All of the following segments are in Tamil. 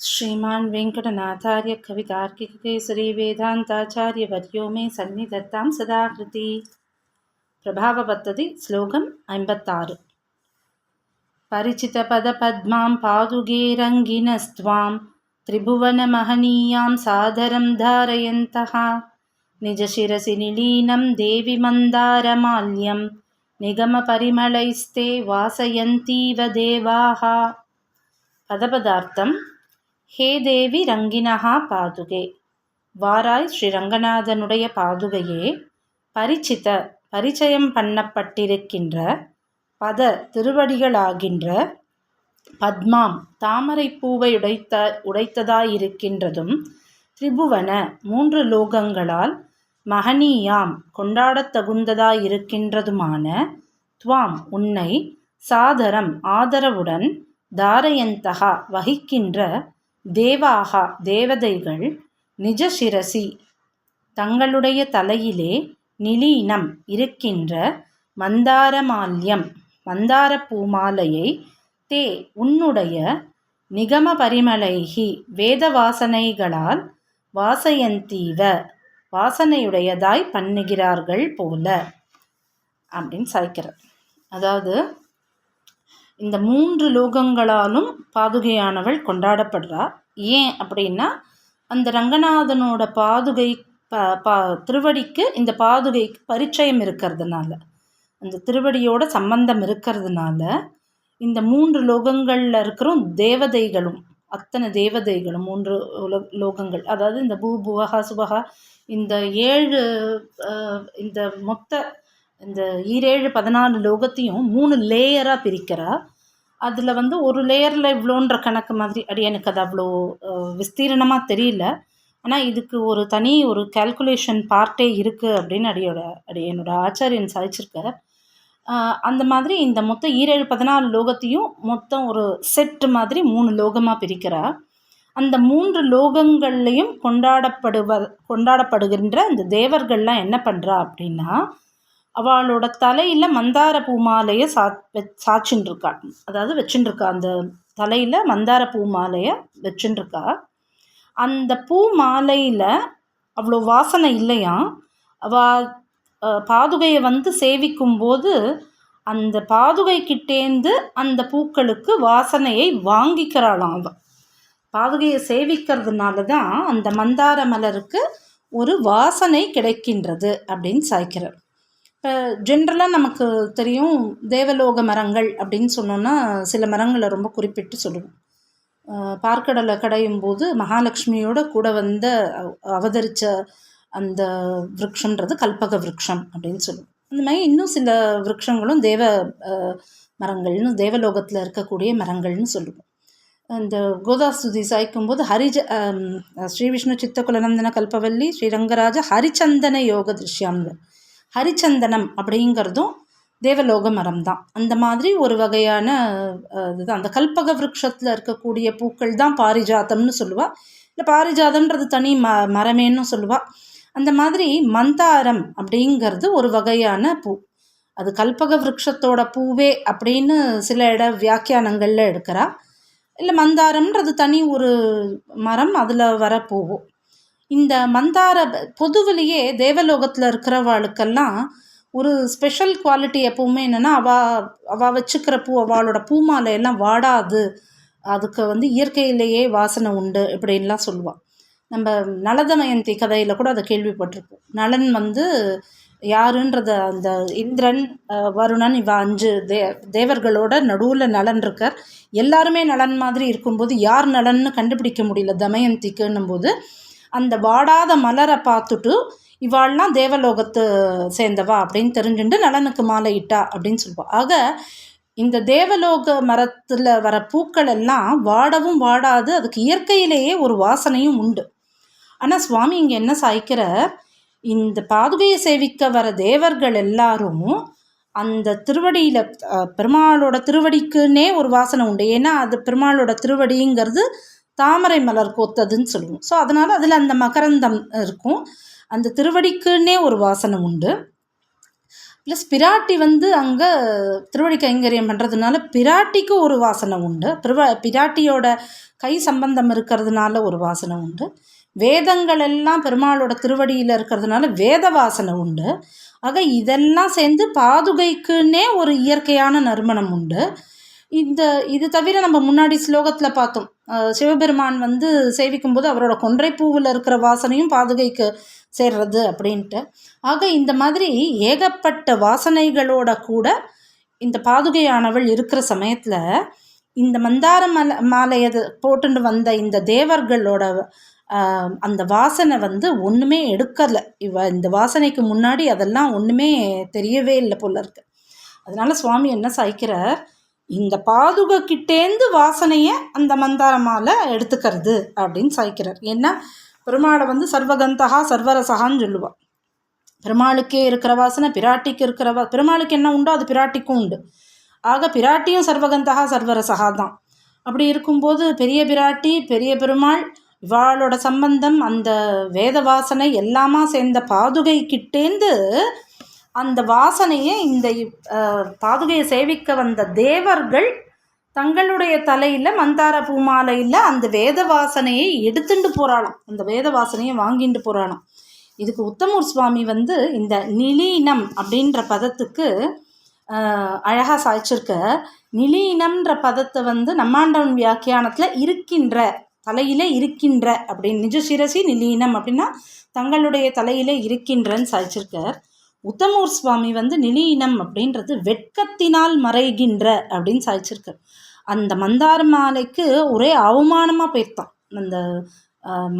శ్రీమాన్ వెంకటనాథార్య కవితార్కికేసరి ವೇದಾಂತಾಚಾರ್ಯವರ್ಯೋ ಮೇ ಸನ್ನಿಧತ್ತಾಂ ಸದಾಕೃತಿ ಪ್ರಭಾವ ಬತ್ತದಿ ಶ್ಲೋಕಂ ಐಂಬತ್ತಾರು ಪರಿಚಿತ ಪದ ಪದ್ಮಾಂ ಪಾದುಗೇರಂಗಿನಸ್ತ್ವಾಂ ತ್ರಿಭುವನ ಮಹನೀಯಾಂ ಸಾದರಂ ಧಾರಯಂತಹ ನಿಜ ಶಿರಸಿ ನಿಲೀನಂ ದೇವಿ ಮಂದಾರಮಾಲ್ಯಂ ನಿಗಮ ಪರಿಮಳೈಸ್ತೆ ವಾಸಯಂತೀವ ದೇವಾ ಪದಪದಾರ್ಥಂ ஹே தேவி ரங்கினஹா பாதுகே. வாராய் ஸ்ரீ ரங்கநாதனுடைய பாதுகையே பரிச்சித பரிச்சயம் பண்ணப்பட்டிருக்கின்ற பத திருவடிகளாகின்ற பத்மாம் தாமரை பூவை உடைத்த உடைத்ததாயிருக்கின்றதும் திரிபுவன மூன்று லோகங்களால் மகனீயாம் கொண்டாடத்தகுந்ததாயிருக்கின்றதுமான துவாம் உன்னை சாதரம் ஆதரவுடன் தாரயந்தகா வகிக்கின்ற தேவாகா தேவதைகள் நிஜசிரசி தங்களுடைய தலையிலே நிலீனம் இருக்கின்ற மந்தாரமால்யம் மந்தார பூமாலையை தே உன்னுடைய நிகம பரிமலைகி வேத வாசனைகளால் வாசயந்தீவ வாசனையுடையதாய் பண்ணுகிறார்கள் போல. அப்படின்னு சாய்க்கிறார். அதாவது இந்த மூன்று லோகங்களாலும் பாதுகையானவள் கொண்டாடப்படுறா ஏன் அப்படின்னா அந்த ரங்கநாதனோட பாதுகை ப பா திருவடிக்கு இந்த பாதுகைக்கு பரிச்சயம் இருக்கிறதுனால அந்த திருவடியோட சம்பந்தம் இருக்கிறதுனால இந்த மூன்று லோகங்களில் இருக்கிற தேவதைகளும் அத்தனை தேவதைகளும் மூன்று லோகங்கள். அதாவது இந்த பூ புவகா சுபகா இந்த ஏழு இந்த மொத்த இந்த ஈரேழு பதினாலு லோகத்தையும் மூணு லேயராக பிரிக்கிறா. அதில் வந்து ஒரு லேயரில் இவ்வளோன்ற கணக்கு மாதிரி அடி எனக்கு அது அவ்வளோ விஸ்தீரணமாக தெரியல. ஆனால் இதுக்கு ஒரு தனி ஒரு கேல்குலேஷன் பார்ட்டே இருக்குது அப்படின்னு அடியோட அடி என்னோட ஆச்சாரியன் சாதிச்சிருக்கார். அந்த மாதிரி இந்த மொத்தம் ஈரேழு பதினாலு லோகத்தையும் மொத்தம் ஒரு செட்டு மாதிரி மூணு லோகமாக பிரிக்கிறா. அந்த மூன்று லோகங்கள்லையும் கொண்டாடப்படுவ கொண்டாடப்படுகின்ற அந்த தேவர்கள்லாம் என்ன பண்ணுறா அப்படின்னா அவளோட தலையில் மந்தார பூ மாலையை சா சாச்சின்ருக்கா. அதாவது வச்சுட்டுருக்கா அந்த தலையில் மந்தார பூ மாலையை வச்சுட்டுருக்கா அந்த பூ மாலையில் அவ்வளோ வாசனை இல்லையா? அவ பாதுகையை வந்து சேவிக்கும்போது அந்த பாதுகை கிட்டேந்து அந்த பூக்களுக்கு வாசனையை வாங்கிக்கிறாளாம் அவள் பாதுகையை சேவிக்கிறதுனால தான் அந்த மந்தார மலருக்கு ஒரு வாசனை கிடைக்கின்றது அப்படின்னு சாய்க்கிறார். இப்போ ஜென்ரலாக நமக்கு தெரியும் தேவலோக மரங்கள் அப்படின்னு சொன்னோன்னா சில மரங்களை ரொம்ப குறிப்பிட்டு சொல்லுவோம். பார்க்கடலை கடையும் போது மகாலட்சுமியோட கூட வந்த அவதரித்த அந்த விரக்ஷன்றது கல்பக விரக்ஷம் அப்படின்னு சொல்லுவோம். அந்த மாதிரி இன்னும் சில விரக்ஷங்களும் தேவ மரங்கள்னு தேவலோகத்தில் இருக்கக்கூடிய மரங்கள்னு சொல்லுவோம். இந்த கோதாஸ்துதி சாய்க்கும்போது ஹரிஜ ஸ்ரீ விஷ்ணு சித்த குலநந்தன கல்பவல்லி ஸ்ரீரங்கராஜ ஹரிச்சந்தன யோக திருஷ்யாங்க ஹரிச்சந்தனம் அப்படிங்கிறதும் தேவலோக மரம் தான் அந்த மாதிரி ஒரு வகையான இதுதான் அந்த கல்பக விருட்சத்தில் இருக்கக்கூடிய பூக்கள் தான் பாரிஜாதம்னு சொல்லுவாள் இல்லை பாரிஜாதம்ன்றது தனி ம மரமேன்னு சொல்லுவாள் அந்த மாதிரி மந்தாரம் அப்படிங்கிறது ஒரு வகையான பூ. அது கல்பக விருட்சத்தோட பூவே அப்படின்னு சில இட வியாக்கியானங்களில் எடுக்கிறா. இல்லை மந்தாரம்ன்றது தனி ஒரு மரம் அதில் வர பூவும். இந்த மந்தார பொதுவிலேயே தேவலோகத்தில் இருக்கிறவாளுக்கெல்லாம் ஒரு ஸ்பெஷல் குவாலிட்டி எப்பவுமே என்னென்னா அவள் அவள் வச்சுக்கிற பூ அவளோட பூ மாலையெல்லாம் வாடாது. அதுக்கு வந்து இயற்கையிலேயே வாசனை உண்டு இப்படின்லாம் சொல்லுவாள் நம்ம நலதமயந்தி கதையில் கூட அதை கேள்விப்பட்டிருப்போம். நலன் வந்து யாருன்றத அந்த இந்திரன் வருணன் இவ அஞ்சு தே தேவர்களோட நடுவில் நலன் இருக்கார். எல்லாருமே நலன் மாதிரி இருக்கும்போது யார் நலன்னு கண்டுபிடிக்க முடியல தமயந்திக்குன்னும் போது அந்த வாடாத மலரை பார்த்துட்டு இவாள்லாம் தேவலோகத்து சேர்ந்தவா? அப்படின்னு தெரிஞ்சுட்டு நலனுக்கு மாலை இட்டா அப்படின்னு சொல்லுவாள் ஆக இந்த தேவலோக மரத்தில் வர பூக்கள் எல்லாம் வாடவும் வாடாது அதுக்கு இயற்கையிலேயே ஒரு வாசனையும் உண்டு. ஆனால் சுவாமி இங்கே என்ன சாய்க்கிற இந்த பாதுகையை சேவிக்க வர தேவர்கள் எல்லாரும் அந்த திருவடியில் பெருமாளோட திருவடிக்குன்னே ஒரு வாசனை உண்டு. ஏன்னா அது பெருமாளோட திருவடிங்கிறது தாமரை மலர் கோத்ததுன்னு சொல்லுவோம். ஸோ அதனால் அதில் அந்த மகரந்தம் இருக்கும். அந்த திருவடிக்குன்னே ஒரு வாசனை உண்டு. ப்ளஸ் பிராட்டி வந்து அங்கே திருவடி கைங்கரியம் பண்ணுறதுனால பிராட்டிக்கு ஒரு வாசனை உண்டு. பிரிவ பிராட்டியோட கை சம்பந்தம் இருக்கிறதுனால ஒரு வாசனை உண்டு. வேதங்கள் எல்லாம் பெருமாளோட திருவடியில் இருக்கிறதுனால வேத வாசனை உண்டு. ஆக இதெல்லாம் சேர்ந்து பாதுகைக்குன்னே ஒரு இயற்கையான நறுமணம் உண்டு. இந்த இது தவிர நம்ம முன்னாடி ஸ்லோகத்தில் பார்த்தோம். சிவபெருமான் வந்து சேவிக்கும் போது அவரோட கொன்றை பூவில் இருக்கிற வாசனையும் பாதுகைக்கு சேர்றது அப்படின்ட்டு. ஆக இந்த மாதிரி ஏகப்பட்ட வாசனைகளோட கூட இந்த பாதுகையானவள் இருக்கிற சமயத்தில் இந்த மந்தார மலை மாலையை போட்டுன்னு வந்த இந்த தேவர்களோட அந்த வாசனை வந்து ஒன்றுமே எடுக்கலை. இவ இந்த வாசனைக்கு முன்னாடி அதெல்லாம் ஒன்றுமே தெரியவே இல்லை போல இருக்கு. அதனால சுவாமி என்ன சாய்க்கிறார்? இந்த பாதுகிட்டேந்து வாசனையை அந்த மந்தார மாலை எடுத்துக்கிறது அப்படின்னு சாய்க்கிறார். ஏன்னா பெருமாளை வந்து சர்வகந்தகா சர்வரசகான்னு சொல்லுவாள் பெருமாளுக்கே இருக்கிற வாசனை பிராட்டிக்கு இருக்கிற வா பெருமாளுக்கு என்ன உண்டோ அது பிராட்டிக்கும் உண்டு. ஆக பிராட்டியும் சர்வகந்தகா சர்வரசகா தான். அப்படி இருக்கும்போது பெரிய பிராட்டி பெரிய பெருமாள் இவாளோட சம்பந்தம் அந்த வேத வாசனை எல்லாமா சேர்ந்த பாதுகை கிட்டேந்து அந்த வாசனையை இந்த பாதுகையை சேவிக்க வந்த தேவர்கள் தங்களுடைய தலையில் மந்தார பூமாலையில் அந்த வேத வாசனையை எடுத்துட்டு போகிறாளாம் அந்த வேத வாசனையை வாங்கிட்டு போகிறாளாம் இதுக்கு உத்தமூர் சுவாமி வந்து இந்த நிலீனம் அப்படின்ற பதத்துக்கு அழகாக சாய்ச்சிருக்க நிலீனம்ன்ற பதத்தை வந்து நம்மாண்டவன் வியாக்கியானத்தில் இருக்கின்ற தலையிலே இருக்கின்ற அப்படின்னு நிஜ சிரசி நிலீனம் அப்படின்னா தங்களுடைய தலையிலே இருக்கின்றன்னு சாய்ச்சிருக்கார். உத்தமூர் சுவாமி வந்து நிலீனம் அப்படின்றது வெட்கத்தினால் மறைகின்ற அப்படின்னு சாதிச்சிருக்கார் அந்த மந்தார மாலைக்கு ஒரே அவமானமாக போயிருத்தான் அந்த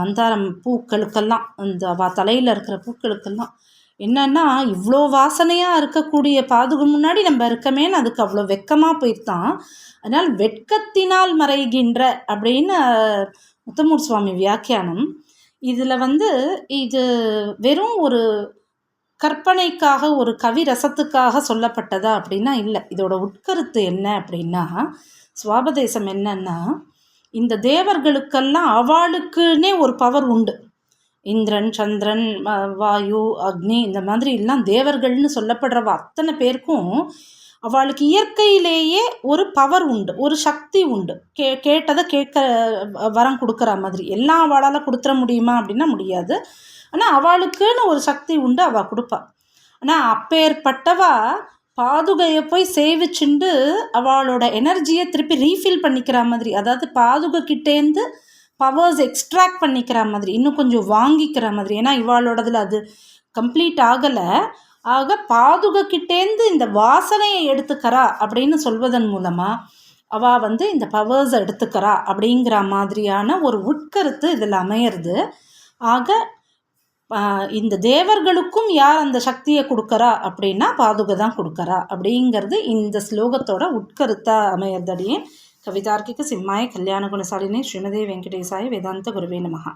மந்தாரம் பூக்களுக்கெல்லாம் அந்த தலையில் இருக்கிற பூக்களுக்கெல்லாம். என்னன்னா இவ்வளோ வாசனையாக இருக்கக்கூடிய பாதுகம் முன்னாடி நம்ம இருக்கமேன்னு அதுக்கு அவ்வளோ வெக்கமாக போயிருத்தான் அதனால் வெட்கத்தினால் மறைகின்ற அப்படின்னு முத்தமூர் சுவாமி வியாக்கியானம். இதில் வந்து இது வெறும் ஒரு கற்பனைக்காக ஒரு கவி ரசத்துக்காக சொல்லப்பட்டதா அப்படின்னா இல்லை. இதோட உட்கருத்து என்ன அப்படின்னா சுவாபதேசம் என்னன்னா இந்த தேவர்களுக்கெல்லாம் அவளுக்குன்னே ஒரு பவர் உண்டு. இந்திரன் சந்திரன் வாயு அக்னி இந்த மாதிரி எல்லாம் தேவர்கள்னு சொல்லப்படுறவ அத்தனை பேருக்கும் அவளுக்கு இயற்கையிலேயே ஒரு பவர் உண்டு ஒரு சக்தி உண்டு. கே கேட்டதை கேட்க வரம் கொடுக்குற மாதிரி. எல்லாம் அவளால் கொடுத்துட முடியுமா அப்படின்னா முடியாது. ஆனால் அவளுக்குன்னு ஒரு சக்தி உண்டு அவள் கொடுப்பா. ஆனால் அப்பேற்பட்டவா பாதுகையை போய் சேவிச்சுண்டு அவளோட எனர்ஜியை திருப்பி ரீஃபில் பண்ணிக்கிற மாதிரி. அதாவது பாதுகை கிட்டேருந்து பவர்ஸ் எக்ஸ்ட்ராக்ட் பண்ணிக்கிற மாதிரி. இன்னும் கொஞ்சம் வாங்கிக்கிற மாதிரி. ஏன்னா இவாளோடதில் அது கம்ப்ளீட் ஆகலை. ஆக பாதுகக்கிட்டேந்து இந்த வாசனையை எடுத்துக்கிறா அப்படின்னு சொல்வதன் மூலமாக அவள் வந்து இந்த பவர்ஸ் எடுத்துக்கிறா அப்படிங்கிற மாதிரியான ஒரு உட்கருத்து இதில் அமையிறது. ஆக இந்த தேவர்களுக்கும் யார் அந்த சக்தியை கொடுக்குறா அப்படின்னா பாதுகை தான் கொடுக்குறா அப்படிங்கிறது இந்த ஸ்லோகத்தோட உட்கருத்தாக அமையிறதடியே கவிதார்க்கிக சிம்மாய கல்யாண குணசாலினி ஸ்ரீமதி வெங்கடேசாய வேதாந்த குருவே நமகா